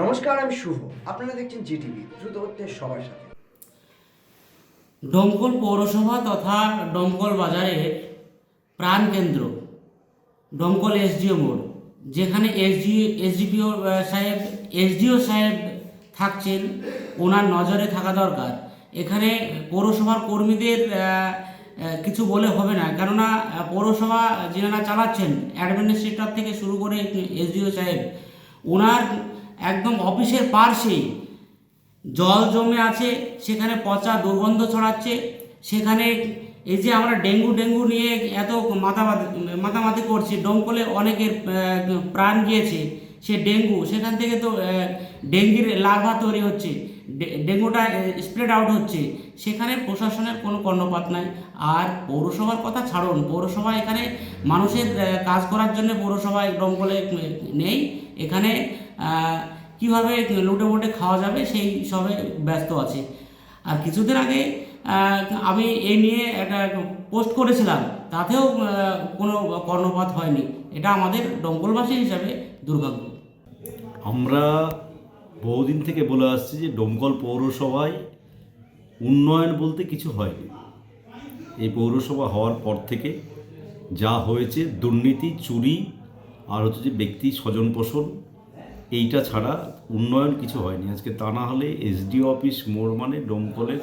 নমস্কার, আমি শুভ। আপনারা দেখছেন জিটিভি, দ্রুত হচ্ছে সবার সাথে। ডোমকল পৌরসভা তথা ডোমকল বাজারের প্রাণকেন্দ্র ডোমকল এসডিও মোড়, যেখানে এসডি এসডিপিও সাহেব, এসডিও সাহেব থাকছেন, ওনার নজরে থাকা দরকার। এখানে পৌরসভার কর্মীদের কিছু বলে হবে না, কেননা পৌরসভা যেনারা চালাচ্ছেন অ্যাডমিনিস্ট্রেটর থেকে শুরু করে এসডিও সাহেব, ওনার একদম অফিসের পার্শ্বেই। জল জমে আছে, সেখানে পচা দুর্গন্ধ ছড়াচ্ছে, সেখানে এই যে আমরা ডেঙ্গু ডেঙ্গু নিয়ে এত মাতামাতি মাতামাতি করছি ডোমকলে অনেকের প্রাণ গিয়েছে, সে ডেঙ্গু, সেখান থেকে তো ডেঙ্গির লার্ভা তৈরি হচ্ছে ডেঙ্গুটা স্প্রেড আউট হচ্ছে, সেখানে প্রশাসনের কোনো কর্ণপাত নাই। আর পৌরসভার কথা ছাড়ুন, পৌরসভা এখানে মানুষের কাজ করার জন্য পৌরসভা ডোমকলে নেই, এখানে কীভাবে লুটে মুটে খাওয়া যাবে সেই সবে ব্যস্ত আছে। আর কিছুদিন আগে আমি এই নিয়ে একটা পোস্ট করেছিলাম, তাতেও কোনো কর্ণপাত হয়নি। এটা আমাদের ডঙ্কলবাসী হিসাবে দুর্ভাগ্য। আমরা বহুদিন থেকে বলে আসছি যে ডোমকল পৌরসভায় উন্নয়ন বলতে কিছু হয়নি। এই পৌরসভা হওয়ার পর থেকে যা হয়েছে, দুর্নীতি, চুরি, আর হচ্ছে যে ব্যক্তি স্বজন পোষণ এইটা ছাড়া উন্নয়ন কিছু হয়নি। আজকে তা না হলে এসডিও অফিস মোড় মানে ডোমকলের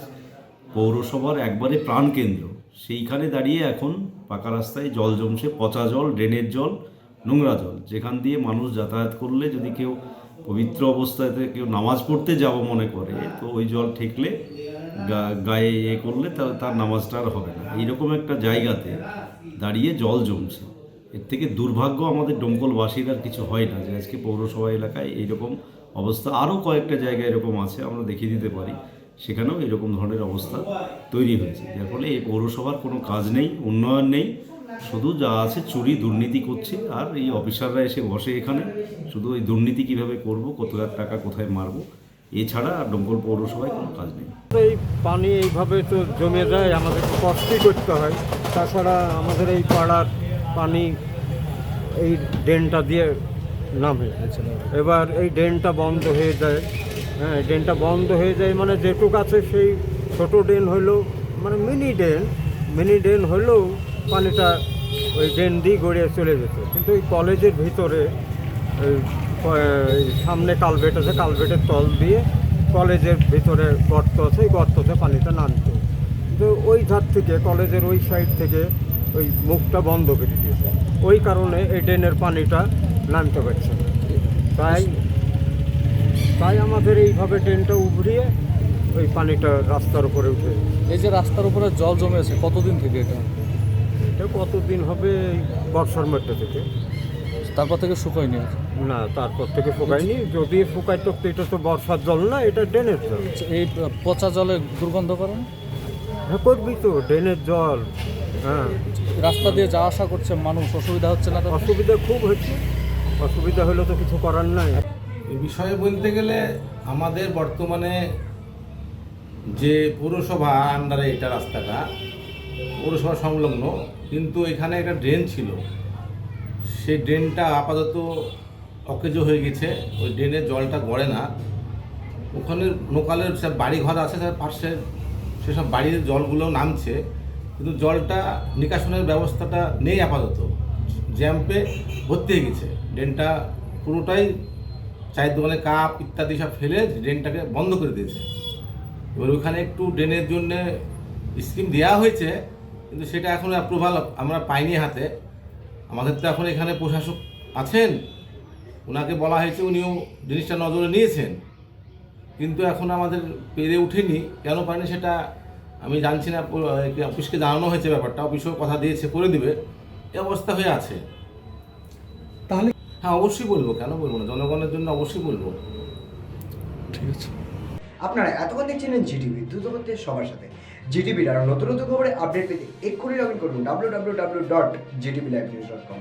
পৌরসভার একবারে প্রাণকেন্দ্র। সেইখানে দাঁড়িয়ে এখন পাকা রাস্তায় জল জমছে, পচা জল, ড্রেনের জল, নোংরা জল। যেখান দিয়ে মানুষ যাতায়াত করলে যদি কেউ পবিত্র অবস্থাতে কেউ নামাজ পড়তে যাব মনে করে, তো ওই জল ঠেকলে গায়ে ইয়ে করলে তার নামাজটা আর হবে না। এইরকম একটা জায়গাতে দাঁড়িয়ে জল জমছে। এর থেকে দুর্ভাগ্য আমাদের ডোমকলবাসীর আর কিছু হয় না যে আজকে পৌরসভা এলাকায় এইরকম অবস্থা। আরও কয়েকটা জায়গায় এরকম আছে, আমরা দেখিয়ে দিতে পারি। সেখানেও এরকম ধরনের অবস্থা তৈরি হয়েছে। যার ফলে এই পৌরসভার কোনো কাজ নেই, উন্নয়ন নেই। শুধু যা আছে চুরি দুর্নীতি করছে, আর এই অফিসাররা এসে বসে এখানে। শুধু ওই দুর্নীতি কীভাবে করব কত টাকা কোথায় মারবো, এছাড়া আর ডোমকল পৌরসভায় কোনো কাজ নেই। এই পানি এইভাবে তো জমে যায়, আমাদের কষ্টই করতে হয়। তাছাড়া আমাদের এই পাড়ার পানি এই ড্রেনটা দিয়ে নামে। এবার এই ড্রেনটা বন্ধ হয়ে যায়। হ্যাঁ ড্রেনটা বন্ধ হয়ে যায় মানে যেটুক আছে সেই ছোট ড্রেন হইলেও মানে মিনি ড্রেন। মিনি ড্রেন হলেও পানিটা ওই ড্রেন দিয়ে গড়িয়ে চলে যেত। কিন্তু এই কলেজের ভিতরে সামনে কালভেট আছে, কালভেটের তল দিয়ে কলেজের ভিতরে গর্ত আছে, এই গর্ততে পানিটা নামতো। কিন্তু ওই ধার থেকে, কলেজের ওই সাইড থেকে ওই মুখটা বন্ধ করে দিয়েছে। ওই কারণে এই ড্রেনের পানিটা নামতে পারছে না। তাই তাই আমাদের এইভাবে ড্রেনটা উবড়িয়ে ওই পানিটা রাস্তার উপরে উঠে এই যে রাস্তার উপরে জল জমে আছে কতদিন থেকে এটা? এটা কতদিন হবে এই বর্ষার মধ্যে থেকে। তারপর থেকে শুকায়নি না তারপর থেকে শুকায়নি। যদি শুকাই তো এটা তো বর্ষার জল না এটা ড্রেনের জল। এই পচা জলে দুর্গন্ধ করেন হ্যাঁ করবি তো ড্রেনের জল। রাস্তা দিয়ে যাওয়া আসা করছে মানুষ অসুবিধা হচ্ছে না তো? অসুবিধা খুব হচ্ছে। অসুবিধা হলে তো কিছু করার নাই। এ বিষয়ে বলতে গেলে আমাদের বর্তমানে যে পৌরসভা আন্ডারে এটা রাস্তাটা পৌরসভা সংলগ্ন কিন্তু এখানে একটা ড্রেন ছিল। সেই ড্রেনটা আপাতত অকেজো হয়ে গেছে। ওই ড্রেনের জলটা গড়ে না। ওখানে লোকালের সব বাড়ি ঘর আছে তার পাশে সেসব বাড়ির জলগুলো নামছে। কিন্তু জলটা নিকাশনের ব্যবস্থাটা নেই আপাতত। জ্যাম্পে ভর্তি হয়ে গেছে। ড্রেনটা পুরোটাই চায়ের দোকানে কাপ ইত্যাদি সব ফেলে ড্রেনটাকে বন্ধ করে দিয়েছে। এবার ওখানে একটু ড্রেনের জন্য স্কিম দেওয়া হয়েছে, কিন্তু সেটা এখন অ্যাপ্রুভাল আমরা পাইনি হাতে। আমাদের তো এখন এখানে প্রশাসক আছেন। ওনাকে বলা হয়েছে উনিও জিনিসটা নজরে নিয়েছেন। কিন্তু এখন আমাদের পেরে উঠেনি। কেন পারেনি সেটা আমি জানছি না অফিসকে জানানো হয়েছে ব্যাপারটা অফিসও কথা দিয়েছে করে দিবে। এ অবস্থা হয়ে আছে। তাহলে হ্যাঁ অবশ্যই বলব কেন বলব না? জনগণের জন্য অবশ্যই বলব। ঠিক আছে। আপনারা এতক্ষণ দেখছিলেন জিটিভি দ্রুত সবার সাথে। জিটিভির আরও নতুন নতুন খবরে আপডেট পেতে এক্ষুনি লগ ইন করুন W W W dot GTV live news dot com